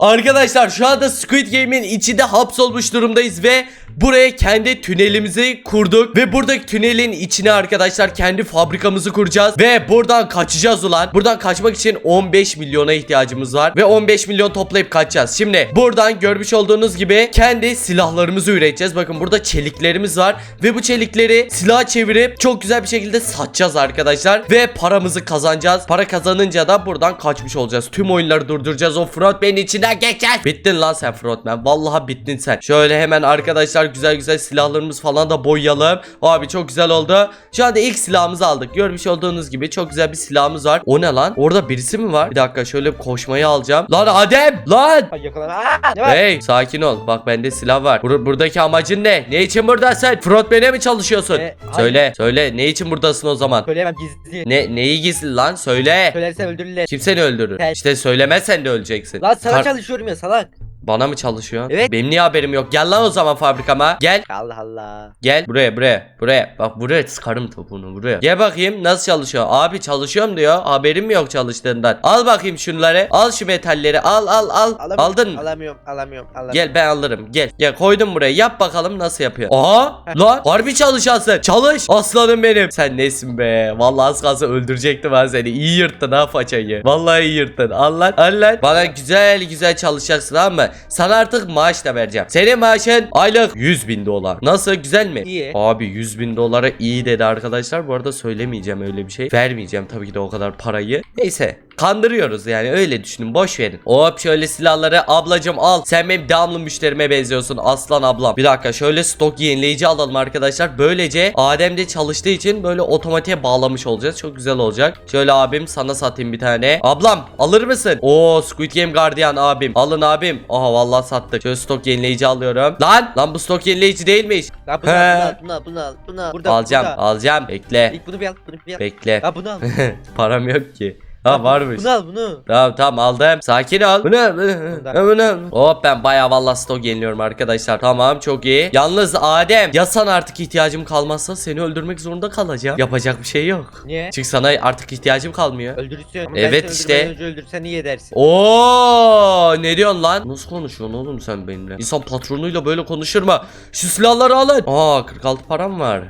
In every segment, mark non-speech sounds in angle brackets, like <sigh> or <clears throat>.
Arkadaşlar şu anda Squid Game'in içinde hapsolmuş durumdayız ve buraya kendi tünelimizi kurduk ve buradaki tünelin içine arkadaşlar kendi fabrikamızı kuracağız ve buradan kaçacağız ulan. Buradan kaçmak için 15 milyona ihtiyacımız var ve 15 milyon toplayıp kaçacağız. Şimdi buradan görmüş olduğunuz gibi kendi silahlarımızı üreteceğiz. Bakın burada çeliklerimiz var ve bu çelikleri silah çevirip çok güzel bir şekilde satacağız arkadaşlar ve paramızı kazanacağız. Para kazanınca da buradan kaçmış olacağız. Tüm oyunları durduracağız. O frontman'in içinden geçeceğiz. Bittin lan sen frontman. Vallahi bittin sen. Şöyle hemen arkadaşlar güzel güzel silahlarımız falan da boyayalım. Abi çok güzel oldu. Şu anda ilk silahımızı aldık. Görmüş olduğunuz gibi çok güzel bir silahımız var. O ne lan? Orada birisi mi var? Bir dakika şöyle koşmayı alacağım. Lan Adem! Lan! Ay yakalan. Aa, ne var? Hey sakin ol. Bak bende silah var. Bur- buradaki amacın ne? Ne için buradasın? Frontman'e mi çalışıyorsun? E, hayır. söyle. Söyle. Ne için buradasın o zaman? Söyleyemem gizli. Ne neyi gizli lan? Söyle. Söylersem öldürürler. Kim seni öldürür? Sen. İşte söylemezsen de öleceksin. Lan sana Kar- çalışıyorum ya salak. Bana mı çalışıyorsun? Evet. Benim niye haberim yok? Gel lan o zaman fabrikama. Gel. Allah Allah. Gel buraya buraya buraya. Bak buraya sıkarım topunu buraya. Gel bakayım nasıl çalışıyor. Abi çalışıyorum diyor. Haberim yok çalıştığından. Al bakayım şunları. Al şu metalleri. Al al al. Alamıyorum, Aldın mı? Alamıyorum alamıyorum alamıyorum. Gel ben alırım. Gel. Gel koydum buraya. Yap bakalım nasıl yapıyor. Aha! lan harbi çalışansın. Çalış. Aslanım benim. Sen nesin be? Vallahi az kalsın öldürecektim ben seni. İyi yırttın ha façayı. Vallahi iyi yırttın. Al lan. Al lan. Bana güzel güzel çalışacaksın tamam mı? Sana artık maaş da vereceğim. Senin maaşın aylık 100 bin dolar. Nasıl? Güzel mi? İyi. Abi 100 bin dolara iyi dedi arkadaşlar. Bu arada söylemeyeceğim öyle bir şey. Vermeyeceğim tabii ki de o kadar parayı. Neyse. Kandırıyoruz yani öyle düşünün boş verin. Hop şöyle silahları ablacım al. Sen benim devamlı müşterime benziyorsun aslan ablam. Bir dakika şöyle stok yenileyici alalım arkadaşlar. Böylece Adem'de çalıştığı için böyle otomatiğe bağlamış olacağız. Çok güzel olacak. Şöyle abim sana satayım bir tane. Ablam alır mısın? Oo Squid Game Guardian abim. Alın abim. Aha vallahi sattık. Şöyle stok yenileyici alıyorum. Lan lan bu stok yenileyici değilmiş. Lan bunu He. al bunu al bunu al bunu al. Burada alacağım burada. alacağım. Bekle. İlk bunu bir al bunu bir al. Bekle. Ha bunu al. <laughs> Param yok ki. Ha varmış. Bunu al bunu. Tamam tamam aldım. Sakin ol. Bu ne? Bu ne? Bu ne? Hop ben bayağı valla stok yeniliyorum arkadaşlar. Tamam çok iyi. Yalnız Adem ya sana artık ihtiyacım kalmazsa seni öldürmek zorunda kalacağım. Yapacak bir şey yok. Niye? Çünkü sana artık ihtiyacım kalmıyor. Öldürürsün. Ama Evet ben seni işte. öldürmeden Önce öldürsen iyi edersin. Oo ne diyorsun lan? Nasıl konuşuyorsun oğlum sen benimle? İnsan patronuyla böyle konuşur mu? Şu silahları alın. Aa 46 param var. <laughs>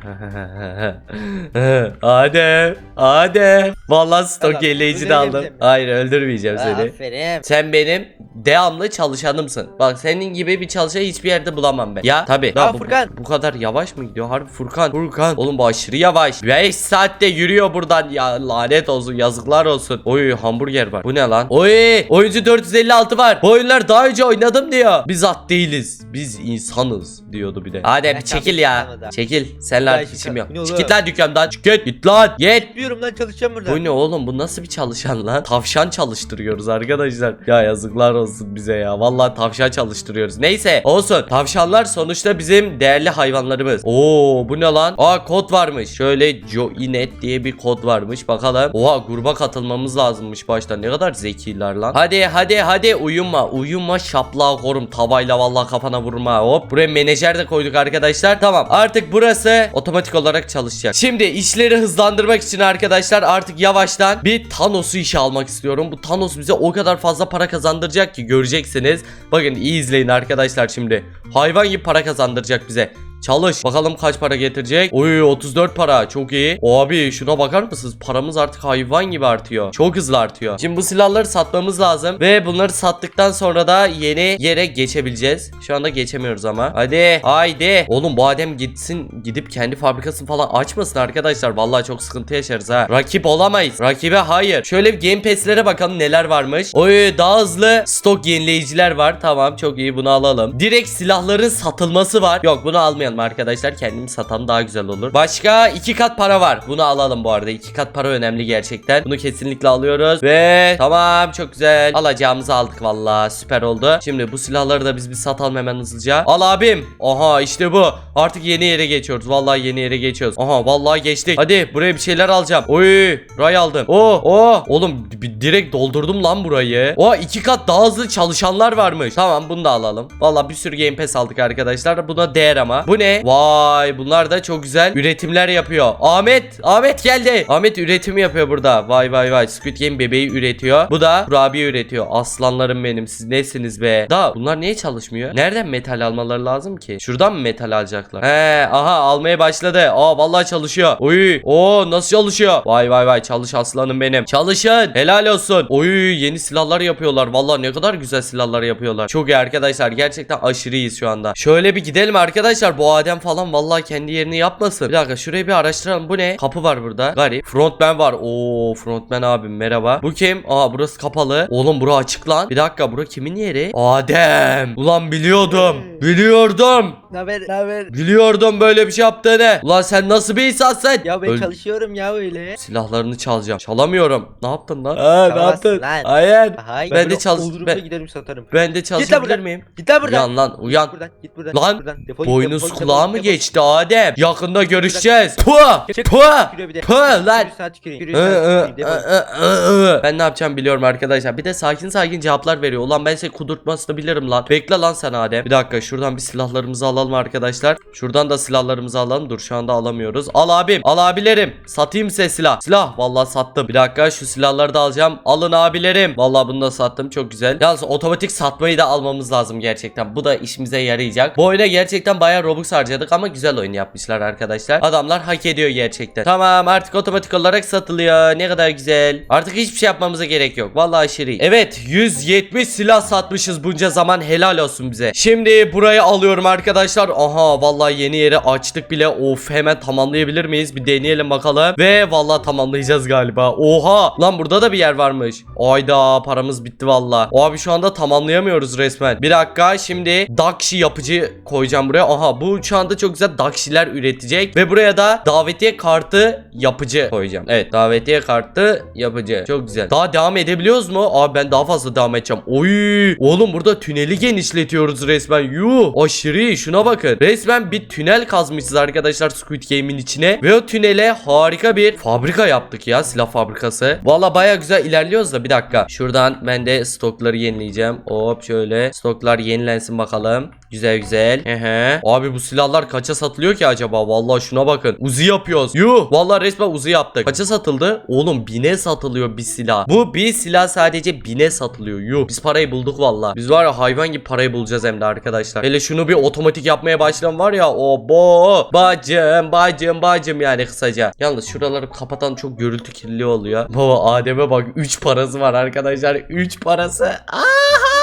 Adem. Adem. Vallahi stok Tamam, de aldım. Hayır öldürmeyeceğim seni. Aferin. Sen benim devamlı çalışanımsın. Bak senin gibi bir çalışan hiçbir yerde bulamam ben. Ya tabi. Aa, Furkan. Bu, kadar yavaş mı gidiyor? Harbi Furkan. Furkan. Oğlum bu aşırı yavaş. 5 saatte yürüyor buradan. Ya lanet olsun yazıklar olsun. Oy hamburger var. Bu ne lan? Oy oyuncu 456 var. Bu oyunlar daha önce oynadım diyor. Biz at değiliz. Biz insanız diyordu bir de. Hadi Ben bir çekil ya. Çekil. Ben artık işim yok. Bu Çık? Git lan dükkandan. Çık git. Git lan. Git. Yapıyorum lan çalışacağım burada. Bu ne oğlum bu nasıl bir çalışan lan? Tavşan çalıştırıyoruz arkadaşlar. Ya yazıklar olsun bize ya. Vallahi tavşan çalıştırıyoruz. Neyse olsun. Tavşanlar sonuçta bizim değerli hayvanlarımız. Oo bu ne lan? Aa kod varmış. Şöyle Joinet diye bir kod varmış. Bakalım. Oha gruba katılmamız lazımmış başta. Ne kadar zekiler lan. Hadi hadi hadi uyuma. Uyuma şaplığa korum. Tavayla vallahi kafana vurma. Hop. Buraya menajer de koyduk arkadaşlar. Tamam. Artık burası otomatik olarak çalışacak. Şimdi işleri hızlandırmak için arkadaşlar artık yavaştan bir Thanos'u işe almak istiyorum. Bu Thanos bize o kadar fazla para kazandıracak ki göreceksiniz. Bakın iyi izleyin arkadaşlar şimdi. Hayvan gibi para kazandıracak bize. Çalış. Bakalım kaç para getirecek. Oy 34 para. Çok iyi. Abi şuna bakar mısınız? Paramız artık hayvan gibi artıyor. Çok hızlı artıyor. Şimdi bu silahları satmamız lazım. Ve bunları sattıktan sonra da yeni yere geçebileceğiz. Şu anda geçemiyoruz ama. Hadi. Haydi. Oğlum bu Adem gitsin. Gidip kendi fabrikasını falan açmasın arkadaşlar. Vallahi çok sıkıntı yaşarız ha. Rakip olamayız. Rakibe hayır. Şöyle bir Game Pass'lere bakalım neler varmış. Oy daha hızlı stok yenileyiciler var. Tamam çok iyi bunu alalım. Direkt silahların satılması var. Yok bunu almayalım arkadaşlar. Kendimiz satan daha güzel olur. Başka iki kat para var. Bunu alalım bu arada. İki kat para önemli gerçekten. Bunu kesinlikle alıyoruz. Ve tamam çok güzel. Alacağımızı aldık valla. Süper oldu. Şimdi bu silahları da biz bir satalım hemen hızlıca. Al abim. Aha işte bu. Artık yeni yere geçiyoruz. Vallahi yeni yere geçiyoruz. Aha vallahi geçtik. Hadi buraya bir şeyler alacağım. Oy ray aldım. Oo oo. Oğlum direkt doldurdum lan burayı. O iki kat daha hızlı çalışanlar varmış. Tamam bunu da alalım. Vallahi bir sürü game pass aldık arkadaşlar. Buna değer ama. Bu ne? Vay bunlar da çok güzel üretimler yapıyor. Ahmet Ahmet geldi. Ahmet üretim yapıyor burada. Vay vay vay Squid Game bebeği üretiyor. Bu da kurabiye üretiyor. Aslanlarım benim siz nesiniz be? Da bunlar niye çalışmıyor? Nereden metal almaları lazım ki? Şuradan mı metal alacaklar? He aha almaya başladı. Aa vallahi çalışıyor. Oy o nasıl çalışıyor? Vay vay vay çalış aslanım benim. Çalışın. Helal olsun. Oy yeni silahlar yapıyorlar. Vallahi ne kadar güzel silahlar yapıyorlar. Çok iyi arkadaşlar. Gerçekten aşırı iyiyiz şu anda. Şöyle bir gidelim arkadaşlar. Bu Adem falan vallahi kendi yerini yapmasın. Bir dakika şurayı bir araştıralım. Bu ne? Kapı var burada. Garip. Frontman var. Oo frontman abim merhaba. Bu kim? Aa burası kapalı. Oğlum bura açık lan. Bir dakika bura kimin yeri? Adem. Ulan biliyordum. Biliyordum. Ne haber? Ne haber? Biliyordum böyle bir şey yaptığını. Ulan sen nasıl bir insansın? Ya ben Öl- çalışıyorum ya öyle. Silahlarını çalacağım. Çalamıyorum. Ne yaptın lan? Ha, ne Çalamazsın yaptın? lan. Hayır. Hayır. Ben de çalış- ben- giderim satarım. Ben de çalışabilir buradan. miyim? Git lan buradan. Uyan lan uyan. Git buradan. Git buradan. Lan, git buradan. Defol git, Boynuz defol, kulağa defol, mı defol. geçti Adem? Yakında görüşeceğiz. Puh! Çık. Puh! Tükürüyor bir de. Puh lan! Tükürüyor, tükürüyor. Tükürüyor. Ben ne yapacağım biliyorum arkadaşlar. Bir de sakin sakin cevaplar veriyor. Ulan ben seni kudurtmasını bilirim lan. Bekle lan sen Adem. Bir dakika şuradan bir silahlarımızı alalım arkadaşlar. Şuradan da silahlarımızı alalım. Dur şu anda alamıyoruz. Al abim. Al abilerim. Satayım size silah. Silah. Vallahi sattım. Bir dakika şu silahları da alacağım. Alın abilerim. Vallahi bunu da sattım. Çok güzel. Yalnız otomatik satmayı da almamız lazım gerçekten. Bu da işimize yarayacak. Bu oyuna gerçekten bayağı Robux harcadık ama güzel oyun yapmışlar arkadaşlar. Adamlar hak ediyor gerçekten. Tamam artık otomatik olarak satılıyor. Ne kadar güzel. Artık hiçbir şey yapmamıza gerek yok. Vallahi aşırı iyi. Evet 170 silah satmışız bunca zaman helal olsun bize. Şimdi burayı alıyorum arkadaşlar. Aha vallahi yeni yeri açtık bile. Of hemen tamamlayabilir miyiz? Bir deneyelim bakalım. Ve vallahi tamamlayacağız galiba. Oha lan burada da bir yer varmış. Ayda paramız bitti vallahi. Abi şu anda tamamlayamıyoruz resmen. Bir dakika şimdi Dakshi yapıcı koyacağım buraya. Aha bu şu anda çok güzel Dakshi'ler üretecek. Ve buraya da davetiye kartı yapıcı koyacağım. Evet davetiye kartı yapıcı. Çok güzel. Daha devam edebiliyoruz mu? Abi ben daha fazla devam edeceğim. Oy oğlum burada tüneli genişletiyoruz resmen. Yuh aşırı iyi. Şuna bakın. Resmen bir tünel kazmışız arkadaşlar Squid Game'in içine. Ve o tünele harika bir fabrika yaptık ya silah fabrikası. Valla baya güzel ilerliyoruz da bir dakika. Şuradan ben de stokları yenileyeceğim. Hop şöyle stoklar yenilensin bakalım. Güzel güzel. Ehe. Abi bu silahlar kaça satılıyor ki acaba? Vallahi şuna bakın. Uzi yapıyoruz. Yuh. Vallahi resmen uzi yaptık. Kaça satıldı? Oğlum bine satılıyor bir silah. Bu bir silah sadece bine satılıyor. Yuh. Biz parayı bulduk vallahi. Biz var ya hayvan gibi parayı bulacağız hem de arkadaşlar. Hele şunu bir otomatik yapmaya başlayan var ya. O bo. Bacım bacım bacım yani kısaca. Yalnız şuraları kapatan çok gürültü kirli oluyor. Baba Adem'e bak 3 parası var arkadaşlar. 3 parası. Aha.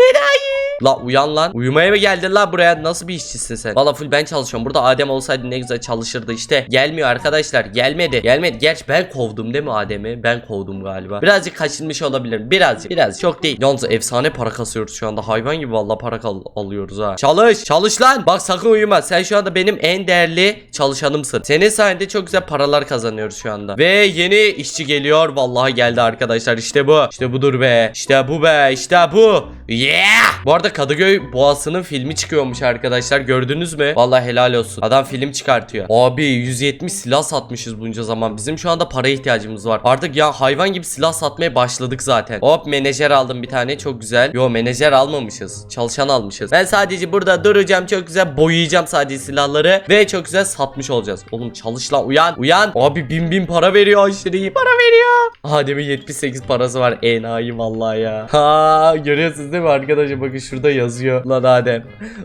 Enayi. La uyan lan. Uyumaya mı geldin lan buraya? Nasıl bir işçisin sen? Valla full ben çalışıyorum. Burada Adem olsaydı ne güzel çalışırdı işte. Gelmiyor arkadaşlar. Gelmedi. Gelmedi. Gerçi ben kovdum değil mi Adem'i? Ben kovdum galiba. Birazcık kaçınmış olabilirim. Birazcık. Birazcık. Çok değil. Yalnız efsane para kasıyoruz şu anda. Hayvan gibi valla para alıyoruz ha. Çalış. Çalış lan. Bak sakın uyuma. Sen şu anda benim en değerli çalışanımsın. Senin sayende çok güzel paralar kazanıyoruz şu anda. Ve yeni işçi geliyor. Vallahi geldi arkadaşlar. İşte bu. İşte budur be. İşte bu be. İşte bu. Yeah. Bu arada Kadıköy Boğası'nın filmi çıkıyormuş arkadaşlar. Gördünüz mü? Vallahi helal olsun. Adam film çıkartıyor. Abi 170 silah satmışız bunca zaman. Bizim şu anda para ihtiyacımız var. Artık ya hayvan gibi silah satmaya başladık zaten. Hop menajer aldım bir tane. Çok güzel. Yo menajer almamışız. Çalışan almışız. Ben sadece burada duracağım. Çok güzel boyayacağım sadece silahları. Ve çok güzel satmış olacağız. Oğlum çalış lan uyan. Uyan. Abi bin bin para veriyor aşırı iyi para veriyor. Adem'in 78 parası var. Enayi vallahi ya. Ha görüyorsunuz değil mi arkadaşlar? Bakın şurada yazıyor. Lan Adem.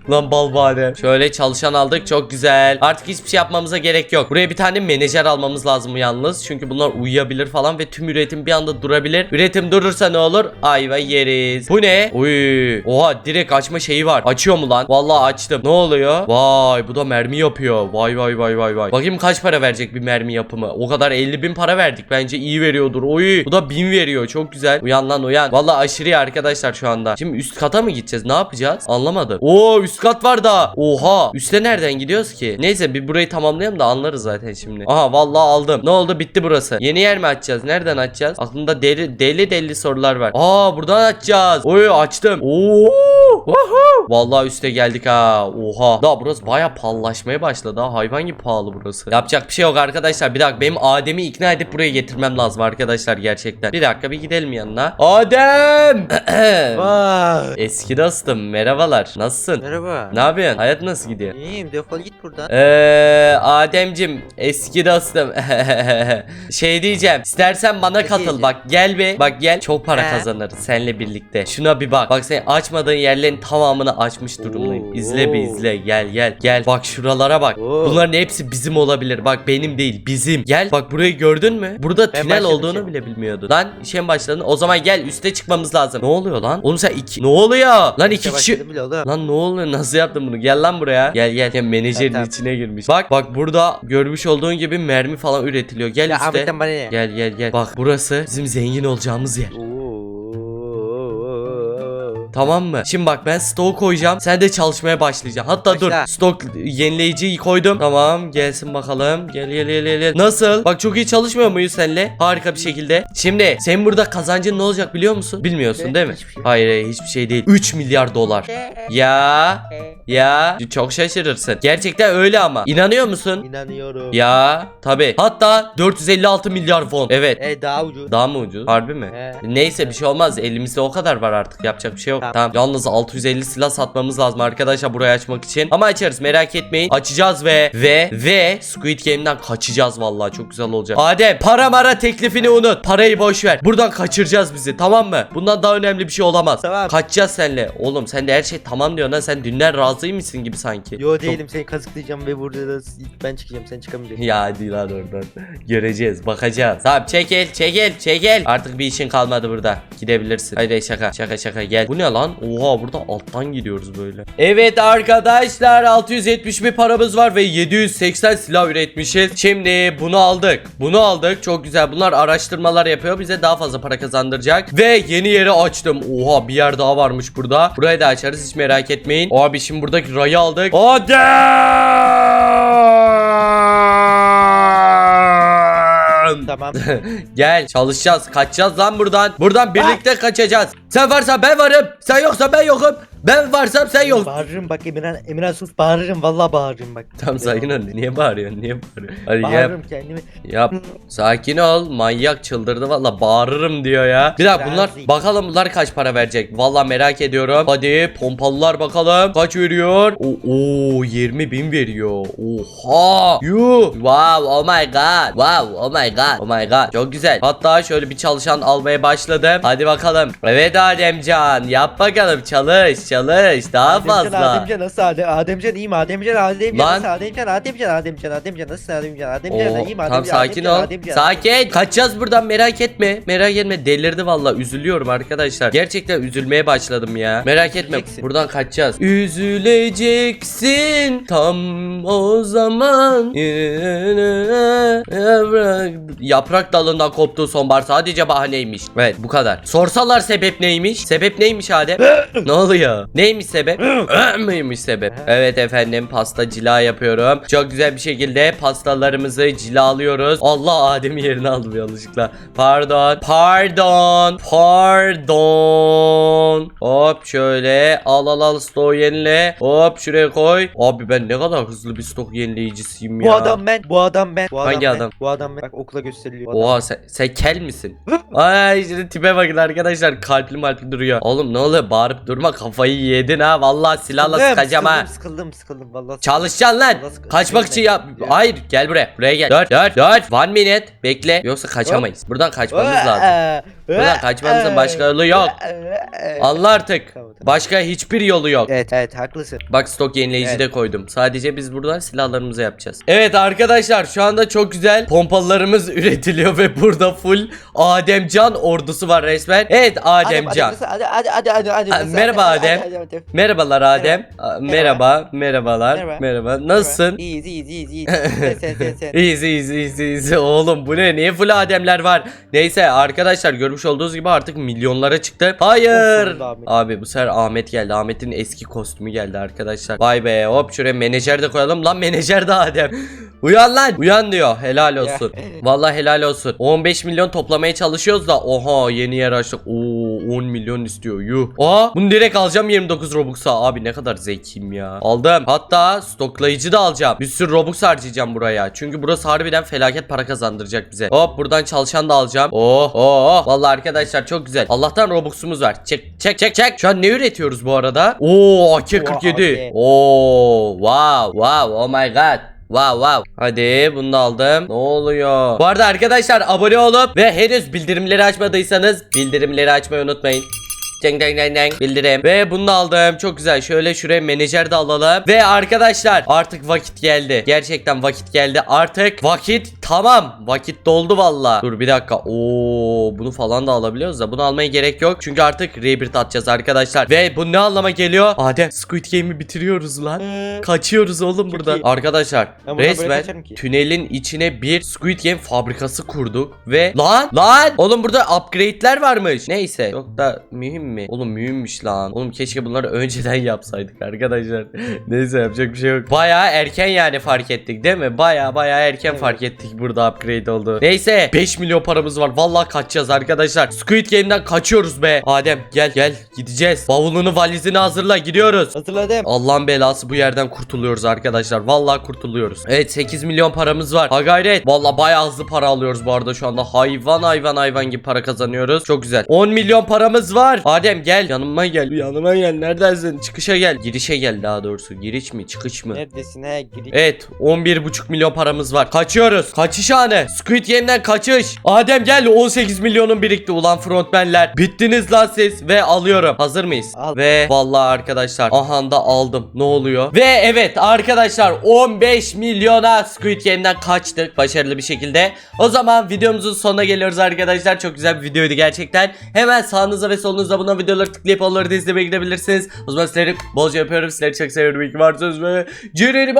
Lan bal badem. Şöyle çalışan aldık. Çok güzel. Artık hiçbir şey yapmamıza gerek yok. Buraya bir tane menajer almamız lazım yalnız. Çünkü bunlar uyuyabilir falan ve tüm üretim bir anda durabilir. Üretim durursa ne olur? Ayva yeriz. Bu ne? Uy. Oha direkt açma şeyi var. Açıyor mu lan? Vallahi açtım. Ne oluyor? Vay bu da mermi yapıyor. Vay vay vay vay vay. Bakayım kaç para verecek bir mermi yapımı. O kadar 50 bin para verdik. Bence iyi veriyordur. Oy. Bu da 1000 veriyor. Çok güzel. Uyan lan uyan. Vallahi aşırı arkadaşlar şu anda. Şimdi üst kata mı gideceğiz? Ne yapacağız? Anlamadım. Oo üst kat var da. Oha. Üste nereden gidiyoruz ki? Neyse bir burayı tamamlayalım da anlarız zaten şimdi. Aha vallahi aldım. Ne oldu? Bitti burası. Yeni yer mi açacağız? Nereden açacağız? Aklımda deli deli deli sorular var. Aa buradan açacağız. Oy açtım. Oo Woohoo! Vallahi üste geldik ha. Oha. Da burası baya pahalılaşmaya başladı ha. Hayvan gibi pahalı burası. Yapacak bir şey yok arkadaşlar. Bir dakika benim Adem'i ikna edip buraya getirmem lazım arkadaşlar gerçekten. Bir dakika bir gidelim yanına. Adem! <clears throat> Vay. Eski dostum merhabalar. Nasılsın? Merhaba. Ne yapıyorsun? Hayat nasıl gidiyor? İyiyim defol git buradan. Eee Ademcim eski dostum <laughs> şey diyeceğim istersen bana Ne katıl diyeceğim? bak gel bir bak gel çok para He. kazanırız seninle birlikte şuna bir bak bak sen açmadığın yerlerin tamamını açmış durumdayım izle bir izle gel gel gel bak şuralara bak Oo. bunların hepsi bizim olabilir bak benim değil bizim gel bak burayı gördün mü burada Ben tünel başladım olduğunu şimdi. bile bilmiyordun lan işe mi başladın o zaman gel üste çıkmamız lazım ne oluyor lan oğlum sen iki ne oluyor lan iki kişi bile. Lan ne oluyor? Nasıl yaptın bunu? Gel lan buraya. Gel gel. Ya menajerin Tamam, tamam. içine girmiş. Bak bak burada görmüş olduğun gibi mermi falan üretiliyor. Gel Ya üstte. Ahmet'ten bana ne? Gel gel gel. Bak burası bizim zengin olacağımız yer. Oo. Tamam mı? Şimdi bak ben stok koyacağım. Sen de çalışmaya başlayacaksın. Hatta dur. Başla. Stok yenileyiciyi koydum. Tamam gelsin bakalım. Gel gel gel gel. Nasıl? Bak çok iyi çalışmıyor muyuz seninle? Harika bir şekilde. Şimdi senin burada kazancın ne olacak biliyor musun? Bilmiyorsun değil mi? Hiçbir şey. Hayır hayır, hiçbir şey değil. 3 milyar dolar. Ya ya çok şaşırırsın. Gerçekten öyle ama. İnanıyor musun? İnanıyorum. Ya tabi. Hatta 456 milyar won. Evet. E daha ucuz. Daha mı ucuz? Harbi mi? He. Neyse bir şey olmaz. Elimizde o kadar var artık. Yapacak bir şey yok. Tamam. Yalnız 650 silah satmamız lazım arkadaşlar burayı açmak için. Ama açarız merak etmeyin. Açacağız ve ve ve Squid Game'den kaçacağız vallahi çok güzel olacak. Adem para mara teklifini unut. Parayı boş ver. Buradan kaçıracağız bizi tamam mı? Bundan daha önemli bir şey olamaz. Tamam. Kaçacağız seninle. Oğlum sen de her şey tamam diyorsun ha. Sen dünden razıymışsın gibi sanki. Yo Çok- değilim seni kazıklayacağım ve burada da ben çıkacağım sen çıkamayacaksın. Ya hadi lan oradan. Göreceğiz, bakacağız. Tamam çekil, çekil, çekil. Artık bir işin kalmadı burada. Gidebilirsin. Haydi şaka, şaka şaka gel. Bu ne lan? Oha burada alttan gidiyoruz böyle. Evet arkadaşlar 670 bir paramız var ve 780 silah üretmişiz. Şimdi bunu aldık. Bunu aldık. Çok güzel. Bunlar araştırmalar yapıyor. Bize daha fazla para kazandıracak. Ve yeni yeri açtım. Oha bir yer daha varmış burada. Burayı da açarız hiç merak etmeyin. Abi şimdi buradaki rayı aldık. Adem! Tamam. <laughs> Gel çalışacağız kaçacağız lan buradan. Buradan birlikte kaçacağız. Sen varsa ben varım Sen yoksa ben yokum Ben varsam sen yok. Bağırırım. Bak Emirhan. Emirhan sus bağırırım. Vallahi bağırırım bak. Tamam sakin ol. Niye bağırıyorsun? Niye bağırıyorsun? Hadi yap Bağırırım kendimi. yap. Sakin ol. Manyak çıldırdı valla bağırırım diyor ya. Bir dakika bunlar bakalım bunlar kaç para verecek? Valla merak ediyorum. Hadi pompalılar bakalım. Kaç veriyor? Oo, oo 20 bin veriyor. Oha! Yuh! Wow oh my god. Wow oh my god. Oh my god. Çok güzel. Hatta şöyle bir çalışan almaya başladım. Hadi bakalım. Evet Ademcan yap bakalım. Çalış çalış daha Ademcan, fazla Ademcan nasıl Adem, Ademcan iyi mi? Ademcan Ademcan Lan. nasıl Ademcan Ademcan Ademcan Ademcan nasıl Ademcan Ademcan Oo, iyi mi? tamam Ademcan, sakin Ademcan, ol. Ademcan, Sakin. Kaçacağız buradan merak etme. Merak etme. Delirdi valla. Üzülüyorum arkadaşlar. Gerçekten üzülmeye başladım ya. Merak etme. Üzüleceksin. Buradan kaçacağız. Üzüleceksin tam o zaman. Yaprak, yaprak dalından koptuğu sonbahar sadece bahaneymiş. Evet bu kadar. Sorsalar sebep neymiş? Sebep neymiş Adem? <laughs> ne oluyor? Neymiş sebep? Mıymış sebep? Evet efendim pasta cila yapıyorum. Çok güzel bir şekilde pastalarımızı cilalıyoruz. Allah Adem'i yerine aldım yanlışlıkla. Pardon. Pardon. Pardon. Hop şöyle. Al al al stok yenile. Hop şuraya koy. Abi ben ne kadar hızlı bir stok yenileyicisiyim ya. Bu adam ben. Bu adam ben. Bu adam Hangi ben. adam? Bu adam ben. Bak okula gösteriliyor. Bu adam. Oha sen, sen kel misin? Ay şimdi tipe bakın arkadaşlar kalpli malpli duruyor. Oğlum ne oluyor bağırıp durma kafayı yedin ha. Vallahi silahla Sıkıldım, sıkacağım ha. Sıkıldım sıkıldım vallahi. Çalışacaksın lan. Vallahi sıkıldım. Kaçmak için yap. Ya. Hayır gel buraya. Buraya gel. Dört dört dört. One minute. Bekle. Yoksa kaçamayız. Buradan kaçmamız lazım. Buradan kaçmamızın başka yolu yok. Anla artık. Tamam, tamam. Başka hiçbir yolu yok. Evet evet haklısın. Bak stok yenileyici Evet. de koydum. Sadece biz buradan silahlarımızı yapacağız. Evet arkadaşlar şu anda çok güzel pompalarımız <laughs> üretiliyor ve burada full Ademcan ordusu var resmen. Evet Ademcan. Hadi hadi hadi hadi hadi. Ha, hadi, merhaba Adem. hadi, hadi, hadi. Merhabalar Adem. Aa, Merhaba. Merhabalar. Merhaba. Merhaba. Nasılsın? İyiyiz iyiyiz iyiyiz iyiyiz. <laughs> Sen sen sen sen. İyiyiz iyiyiz iyiyiz iyiyiz. Oğlum bu ne? Niye full Ademler var? Neyse arkadaşlar görmüş olduğunuz gibi artık milyonlara çıktı. Hayır. Abi bu sefer Ahmet geldi. Ahmet'in eski kostümü geldi arkadaşlar. Vay be hop şuraya menajer de koyalım. Lan menajer de Adem. <laughs> Uyan lan. Uyan diyor. Helal olsun. <laughs> Vallahi helal olsun. 15 milyon toplamaya çalışıyoruz da. Oha yeni yer açtık. Oo 10 milyon istiyor. Yuh. Aa bunu direkt alacağım 29 Robux'a. Abi ne kadar zekiyim ya. Aldım. Hatta stoklayıcı da alacağım. Bir sürü Robux harcayacağım buraya. Çünkü burası harbiden felaket para kazandıracak bize. Hop buradan çalışan da alacağım. Oh oh. oh. Vallahi arkadaşlar çok güzel. Allah'tan Robux'umuz var. Çek çek çek çek. Şu an ne üretiyoruz bu arada? Oo AK-47. Oo wow wow oh my god. Wow wow. Hadi bunu da aldım. Ne oluyor? Bu arada arkadaşlar abone olup ve henüz bildirimleri açmadıysanız bildirimleri açmayı unutmayın. Deng deng deng deng. Bildirim. Ve bunu da aldım. Çok güzel. Şöyle şuraya menajer de alalım. Ve arkadaşlar artık vakit geldi. Gerçekten vakit geldi. Artık vakit tamam. Vakit doldu valla. Dur bir dakika. Oo bunu falan da alabiliyoruz da. Bunu almaya gerek yok. Çünkü artık rebirth atacağız arkadaşlar. Ve bu ne anlama geliyor? Adem Squid Game'i bitiriyoruz lan. Kaçıyoruz oğlum buradan. iyi. Arkadaşlar resmen tünelin içine bir Squid Game fabrikası kurduk. Ve lan lan! Oğlum burada upgrade'ler varmış. Neyse. Çok da mühim mi? Oğlum mühimmmiş lan. Oğlum keşke bunları önceden yapsaydık arkadaşlar. <laughs> Neyse yapacak bir şey yok. Baya erken yani fark ettik değil mi? Baya baya erken Evet. fark ettik burada upgrade oldu. Neyse 5 milyon paramız var. Vallahi kaçacağız arkadaşlar. Squid Game'den kaçıyoruz be. Adem gel gel gideceğiz. Bavulunu valizini hazırla gidiyoruz. Hatırladım. Allah'ın belası bu yerden kurtuluyoruz arkadaşlar. Vallahi kurtuluyoruz. Evet 8 milyon paramız var. Ha gayret. Vallahi bayağı hızlı para alıyoruz bu arada şu anda. Hayvan hayvan hayvan gibi para kazanıyoruz. Çok güzel. 10 milyon paramız var. Adem gel yanıma gel. Yanıma gel. Neredesin? Çıkışa gel. Girişe gel daha doğrusu. Giriş mi? Çıkış mı? Neredesin he? Giriş. Evet 11,5 milyon paramız var. Kaçıyoruz. Kaçış anı. Squid Game'den kaçış. Adem gel 18 milyonun birikti ulan frontmenler. Bittiniz lan siz ve alıyorum. Hazır mıyız? Al. Ve vallahi arkadaşlar aha da aldım. Ne oluyor? Ve evet arkadaşlar 15 milyona Squid Game'den kaçtık başarılı bir şekilde. O zaman videomuzun sonuna geliyoruz arkadaşlar. Çok güzel bir videoydu gerçekten. Hemen sağınıza ve solunuza bulunan videoları tıklayıp onları da izlemeye gidebilirsiniz. O zaman sizleri bolca yapıyorum. Sizleri çok seviyorum. İyi ki varsınız ve Cirerim